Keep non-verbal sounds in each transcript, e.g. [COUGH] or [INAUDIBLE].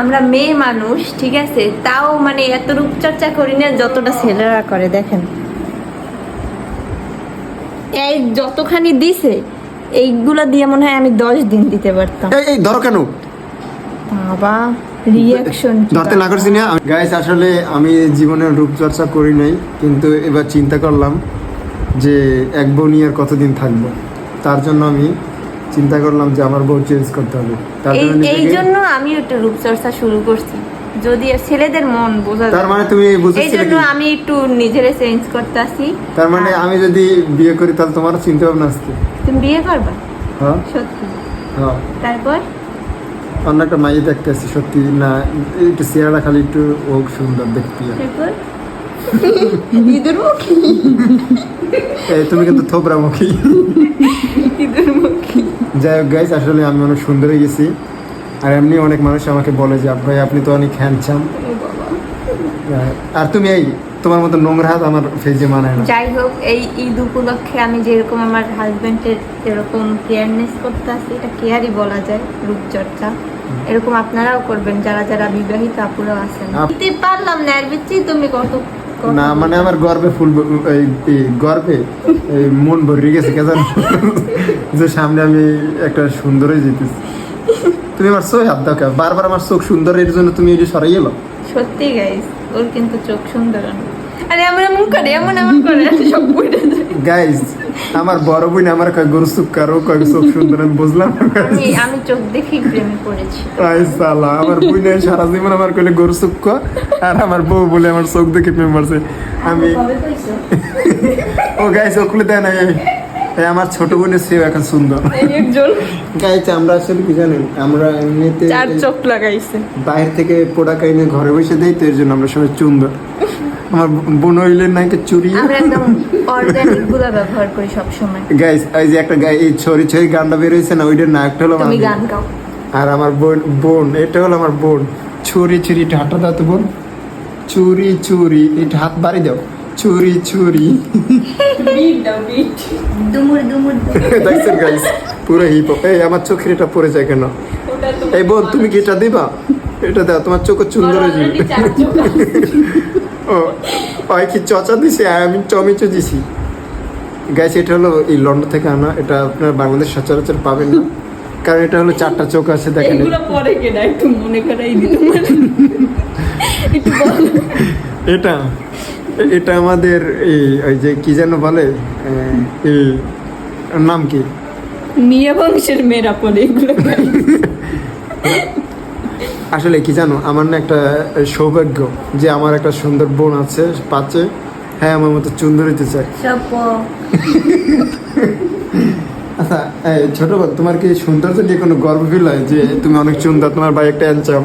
আমরা মেয়ে মানুষ ঠিক আছে? তাও মানে এত রূপচর্চা করি না যতটা ছেলেরা করে দেখেন। এই যতখানি দিছে এইগুলা দিয়ে মনে হয় আমি দশ দিন দিতে পারতাম। এই এই ধরো কেন? বাবা রিয়াকশন ধরতে না করছি না। গাইস আসলে আমি জীবনে রূপচর্চা করি নাই কিন্তু এবার চিন্তা করলাম যে এক বউ নিয়ে আর কতদিন থাকব? তার জন্য আমি চিন্তা করলাম যে আমার বউ চেঞ্জ করতে হবে। এই জন্য আমি একটু রূপচর্চা শুরু করছি। যদি ছেলেদের মন বোঝা তার মানে তুমি এই জন্য আমি একটু নিজেরে চেঞ্জ করতে আসি তার মানে আমি যদি বিয়ে করি তাহলে তোমার চিন্তা ভাবনা আসছে তুমি বিয়ে করবা? হ্যাঁ। সত্যি। হ্যাঁ। তারপর? অন্য একটা মাইয়ে দেখতে আসছি সত্যি না একটু চেহারা খালি একটু ও সুন্দর দেখতে। তারপর? [LAUGHS] ইঁদুর মুখী তুমি কিন্তু থোবরা মুখী [LAUGHS] যাই হোক গাইজ আসলে আমি অনেক সুন্দর হয়ে গেছি। আর এমনি অনেক মানুষ আমাকে বলে যে ভাই আপনি তো অনেক হ্যান্ডসাম আর তুমি এই তোমার মতো নোংরা হাত আমার ফেজে মানায় না। যাই হোক এই ঈদ উপলক্ষে আমি যেরকম আমার হাজবেন্ডের যেরকম কেয়ারনেস করতে আসি এটা কেয়ারই বলা যায় রূপচর্চা। এরকম আপনারাও করবেন যারা যারা বিবাহিত আপুরাও আছেন। দিতে পারলাম না এর বেশি তুমি কত না মানে আমার গর্বে ফুল এই এই গর্বে এই মন ভরে গেছে কে জানো? যে সামনে আমি একটা সুন্দর জিতেছি। তুমি আমার চোখ হাত দাও বারবার আমার চোখ সুন্দর এর জন্য তুমি এটা সরাই এলো। সত্যি গাইস ওর কিন্তু চোখ সুন্দর আরে এমন করে এমন এমন করে। [LAUGHS] সব। গাইজ আমার বড় বোন আমার কয় গরু চুপ কারও কয় চোখ সুন্দর আমি বুঝলাম। আমি চোখ দেখেই প্রেমে পড়েছি। আই সালা আমার বুইনে সারা জীবন আমার কইলে গরু চুক্ক আর আমার বউ বলে আমার চোখ দেখে প্রেম আমি ও গাইস ওগুলো দেয় না এই আমার ছোট বোনের সেও এখন সুন্দর। এই একজন। গাইস আমরা আসলে কি জানেন আমরা এমনিতে চার চোখ লাগাইছে। বাইরে থেকে প্রোডাক্ট এনে ঘরে বসে দেই তো এর জন্য আমরা সবাই সুন্দর আমার বোন হইলে নাকি চুরি। আমরা একদম অর্গানিকগুলা ব্যবহার করি সব সময় গাইস এই যে একটা গাই এই ছড়ি ছড়ি গানটা বের হয়েছে না ওইটার নায়কটা হলো আমি। গান গাও। আর আমার বোন বোন এটা হলো আমার বোন। ছুরি ছুরি একটু হাতটা দাও তো বোন। চুরি চুরি একটু হাত বাড়ি দাও। চুরি চুরি। দুমুর দুমুর দেখছেন গাইস পুরো হিপ এই আমার চোখের এটা পড়ে যায় কেন? এই বোন তুমি কি এটা দিবা? এটা দাও তোমার চোখ সুন্দর হয়ে যাবে। ও ওই কি চচা দিছে? আর আমি টমেটো দিছি। গাইস এটা হলো এই লন্ডন থেকে আনা। এটা আপনার বাংলাদেশ সচরাচর পাবেন না। কারণ এটা হলো চারটা চোখ আছে দেখেন। পরে কেনা একটু মনে করাই [LAUGHS] এটা। এটা আমাদের এই ওই যে কি যেন বলে এই নাম কি? মিয়া বংশের মেয়েরা পরে এগুলো [LAUGHS] আসলে কি জানো আমার না একটা সৌভাগ্য যে আমার একটা সুন্দর বোন আছে পাচ্ছে হ্যাঁ আমার মতো চুন্দর হইতে চায় আচ্ছা এই ছোট বোন তোমার কি সৌন্দর্য নিয়ে কোনো গর্ব ফিল হয় যে তুমি অনেক সুন্দর তোমার ভাই একটা অ্যানচাম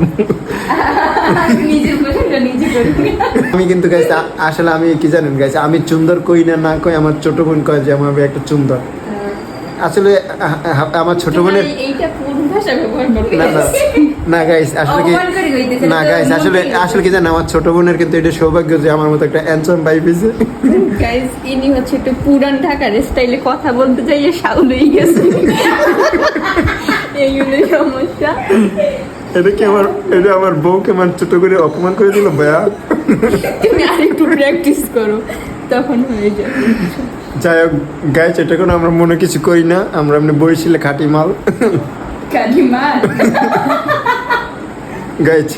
আমি কিন্তু গাইছে আসলে আমি কি জানেন গাইছে আমি চুন্দর কই না না কই আমার ছোট বোন কয় যে আমার একটা সুন্দর আসলে আ- আ- আমার ছোট বোনের না গাইস আসলে কি না গাইস আসলে আসলে কি জানেন আমার ছোট বোনের কিন্তু এটা সৌভাগ্য যে আমার মতো একটা অ্যানসাম ভাই পেয়েছে গাইস ইনি হচ্ছে একটু পুরান ঢাকার স্টাইলে কথা বলতে যাইয়ে সাউল হয়ে গেছে। [LAUGHS] এই হলো সমস্যা। এটা কি আমার এটা আমার বউকে আমার ছোট করে অপমান করে দিল ভাইয়া? তুমি আর একটু প্র্যাকটিস করো তখন হয়ে যাবে। যাই হোক গাইস এটা কোনো আমরা মনে কিছু করি না আমরা এমনি বইছিলে খাটি মাল। কালিমা গাইছ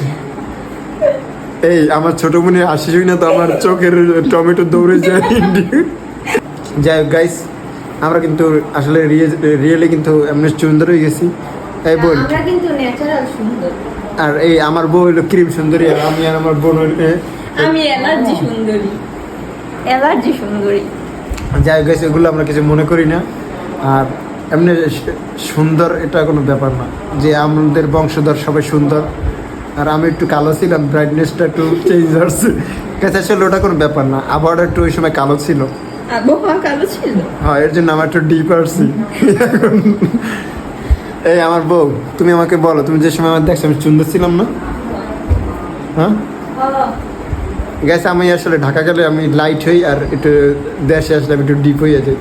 এই আমার ছোট বোনের আসিস না তো আমার চোখের টমেটো দৌড়ে যায়। যাই হোক গাইস আমরা কিন্তু আসলে রিয়েলি কিন্তু এমনি সুন্দর হয়ে গেছি। এই বোন আমরা কিন্তু ন্যাচারাল সুন্দর। আর এই আমার বউ হলো ক্রিম সুন্দরী আর আমি আর আমার বোন হইল, এ, আমি অ্যালার্জি সুন্দরী। অ্যালার্জি সুন্দরী। যাই হোক এগুলো আমরা কিছু মনে করি না। আর এমনি সুন্দর এটা কোনো ব্যাপার না। যে আমাদের বংশধর সবাই সুন্দর। আর আমি একটু কালো ছিলাম ব্রাইটনেসটা একটু চেঞ্জ হচ্ছে। কাছে আসলে ওটা কোনো ব্যাপার না। আবহাওয়াটা একটু ওই সময় কালো ছিল। আবহাওয়া কালো ছিল? হ্যাঁ এর জন্য আমার একটু ডিপ আসছি। [LAUGHS] এখন এই আমার বউ তুমি আমাকে বলো তুমি যে সময় আমার দেখছ আমি সুন্দর ছিলাম না? হ্যাঁ? গেছে আমি আসলে ঢাকা গেলে আমি লাইট হই আর একটু দেশে আসলে আমি একটু ডিপ হয়ে যাই।